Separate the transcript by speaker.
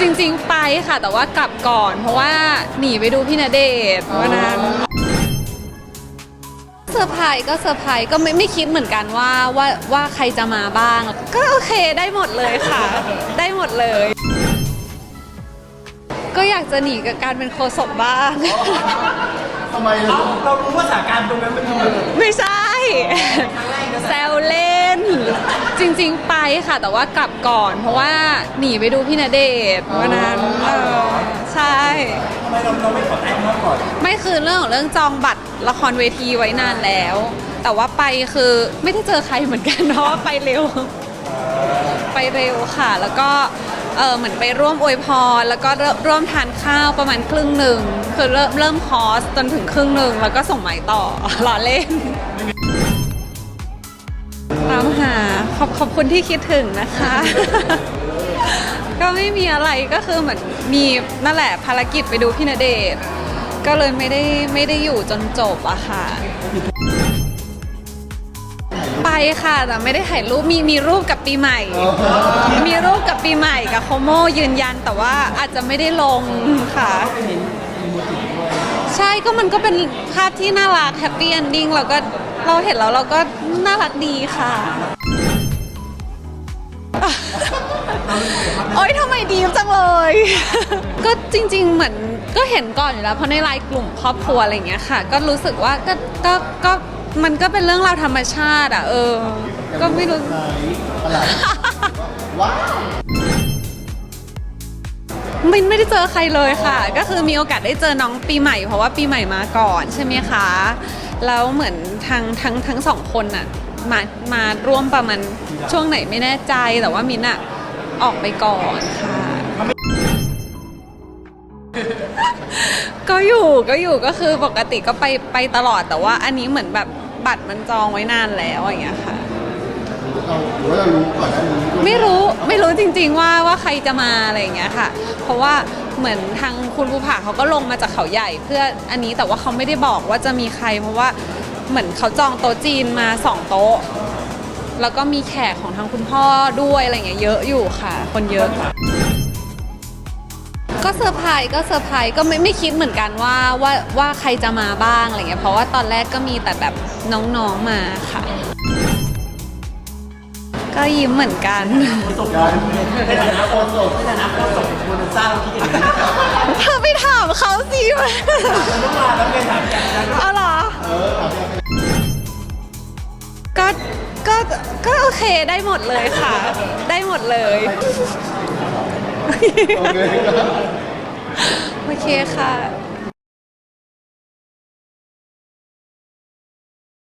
Speaker 1: จริง ๆ ไปค่ะ แต่ว่ากลับก่อน เพราะว่าหนีไปดูพี่ณเดชน์วันนั้นเซอร์ไพรส์ก็เซอร์ไพรส์ก็ไม่ไม่คิดเหมือนกันว่าว่าว่าใครจะมาบ้าง ก็โอเคได้หมดเลยค่ะ ได้หมดเลย ก็อยากจะหนีกับการเป็นโคศกบ้าง
Speaker 2: ทำไม
Speaker 3: เรา
Speaker 2: ล่ะ
Speaker 3: เรารู้ว่าสถานการณ์ตรงนั้นมันคือแบบ
Speaker 1: ไม่ใช่แซวเล่น จริง ๆ ไปค่ะ แต่ว่ากลับก่อน เพราะว่าหนีไปดูพี่ณเดชน์วันนั้นเออใช่
Speaker 3: ทำไมเราเราไม่ขอแต้มเขาก่อน
Speaker 1: ไม่คือเรื่องของเรื่องจองบัตรละครเวทีไว้นานแล้ว แต่ว่าไปคือไม่ได้เจอใครเหมือนกันเพราะว่าไปเร็ว ไปเร็วค่ะ แล้วก็เออเหมือนไปร่วมอวยพร แล้วก็เริ่มร่วมทานข้าวประมาณครึ่งหนึ่งคือเริ่มเริ่มคอร์สจนถึงครึ่งหนึ่งแล้วก็ส่งหมายต่อ ล้อเล่นตามหา ขอบขอบคุณที่คิดถึงนะคะ ก็ไม่มีอะไรก็คือเหมือนมีนั่นแหละภารกิจไปดูพี่ณเดชน์ก็เลยไม่ได้ไม่ได้อยู่จนจบอะค่ะ ไปค่ะแต่ไม่ได้ถ่ายรูปมีมีรูปกับปีใหม่ มีรูปกับปีใหม่กับโคโมยืนยันแต่ว่าอาจจะไม่ได้ลงค่ะ ใช่ก็มันก็เป็นภาพที่น่ารักแฮปปี้เอนดิ้งเราก็เราเห็นแล้วเราก็น่ารักดีค่ะ โอ๊ยทำไมดีจังเลย ก็จริง ๆ เหมือนก็เห็นก่อนอยู่แล้ว เพราะในไลน์กลุ่มครอบครัวอะไรอย่างเงี้ยค่ะ ก็รู้สึกว่าก็ก็ก็มันก็เป็นเรื่องราวธรรมชาติอะเออ ก็ไม่รู้
Speaker 2: ไหนอะไรว้าว
Speaker 1: ไม่ไม่ได้เจอใครเลยค่ะ ก็คือมีโอกาสได้เจอน้องปีใหม่ เพราะว่าปีใหม่มาก่อนใช่ไหมคะ แล้วเหมือนทั้งทั้งทั้งสองคนน่ะ มามาร่วมประมาณช่วงไหนไม่แน่ใจแต่ว่ามินอะออกไปก่อนค่ะ ก็อยู่ก็อยู่ก็คือปกติก็ไปไปตลอดแต่ว่าอันนี้เหมือนแบบบัตรมันจองไว้นานแล้วอย่างเงี้ยค่ะ
Speaker 2: เราหรือว่าเรารู้ก่อนหน้านี้ด้วย
Speaker 1: ไม่รู้ไม่รู้จริง ๆ ว่าว่าใครจะมาอะไรอย่างเงี้ยค่ะ เพราะว่าเหมือนทางคุณภูผาเขาก็ลงมาจากเขาใหญ่ เพื่ออันนี้แต่ว่าเขาไม่ได้บอกว่าจะมีใคร เพราะว่า เหมือนเขาจองโต๊ะจีนมาสองโต๊ะ แล้วก็มีแขกของทางคุณพ่อด้วยอะไรเงี้ยเยอะอยู่ค่ะ คนเยอะ ก็เซอร์ไพรส์ก็เซอร์ไพรส์ก็ไม่ไม่คิดเหมือนกันว่าว่าว่าใครจะมาบ้างอะไรเงี้ยเพราะว่าตอนแรกก็มีแต่แบบน้องๆมาค่ะ ก็ยิ้มเหมือนกัน
Speaker 3: ประสบการณ์ในฐานะโอนส่งในฐานะโอนส่งโมนาซ่าเราคิดอย่างนี้
Speaker 1: เธอไปถามเขาสิ
Speaker 3: ต้องมาแล้วไงถามอย่
Speaker 1: ก็ก็โอเคได้หมดเลยค่ะ ได้หมดเลย
Speaker 2: โอเคครับ
Speaker 1: โอเคค่ะ